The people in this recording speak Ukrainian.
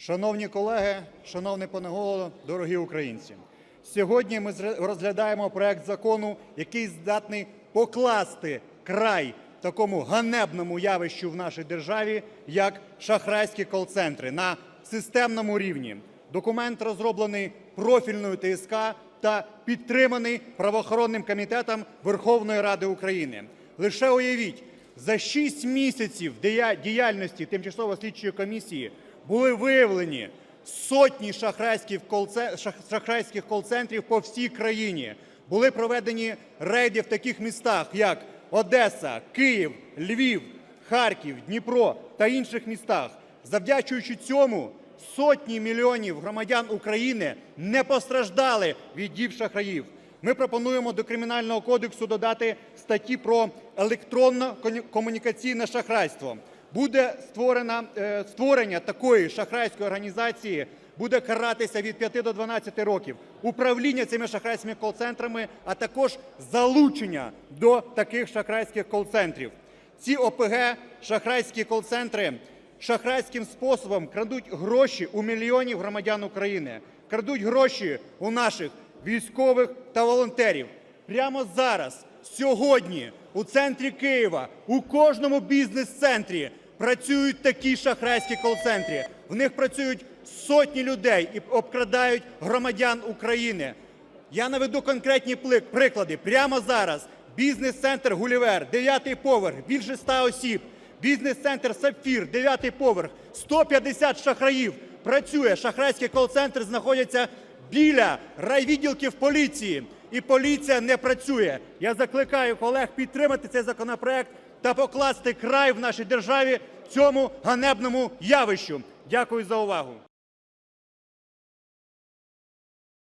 Шановні колеги, шановний пане голово, дорогі українці! Сьогодні ми розглядаємо проект закону, який здатний покласти край такому ганебному явищу в нашій державі, як шахрайські кол-центри на системному рівні. Документ розроблений профільною ТСК та підтриманий правоохоронним комітетом Верховної Ради України. Лише уявіть, за 6 місяців дія- діяльності тимчасової слідчої комісії були виявлені сотні шахрайських кол-це- шах- шахрайських кол-центрів по всій країні. Були проведені рейди в таких містах, як Одеса, Київ, Львів, Харків, Дніпро та інших містах. Завдячуючи цьому, сотні мільйонів громадян України не постраждали від дій шахраїв. Ми пропонуємо до Кримінального кодексу додати статті про електронно-комунікаційне шахрайство. Буде створена, е, створення такої шахрайської організації буде каратися від 5 до 12 років. Управління цими шахрайськими кол-центрами, а також залучення до таких шахрайських кол-центрів. Ці ОПГ, шахрайські кол-центри, шахрайським способом крадуть гроші у мільйонів громадян України, крадуть гроші у наших військових та волонтерів. Прямо зараз, сьогодні, у центрі Києва, у кожному бізнес-центрі працюють такі шахрайські кол-центри. В них працюють сотні людей і обкрадають громадян України. Я наведу конкретні приклади. Прямо зараз бізнес-центр Гулівер, 9 поверх, більше 100 осіб. Бізнес-центр Сапфір, 9 поверх, 150 шахраїв. Працює. Шахрайський кол-центр знаходяться біля райвідділків поліції. І поліція не працює. Я закликаю колег підтримати цей законопроект та покласти край в нашій державі цьому ганебному явищу. Дякую за увагу.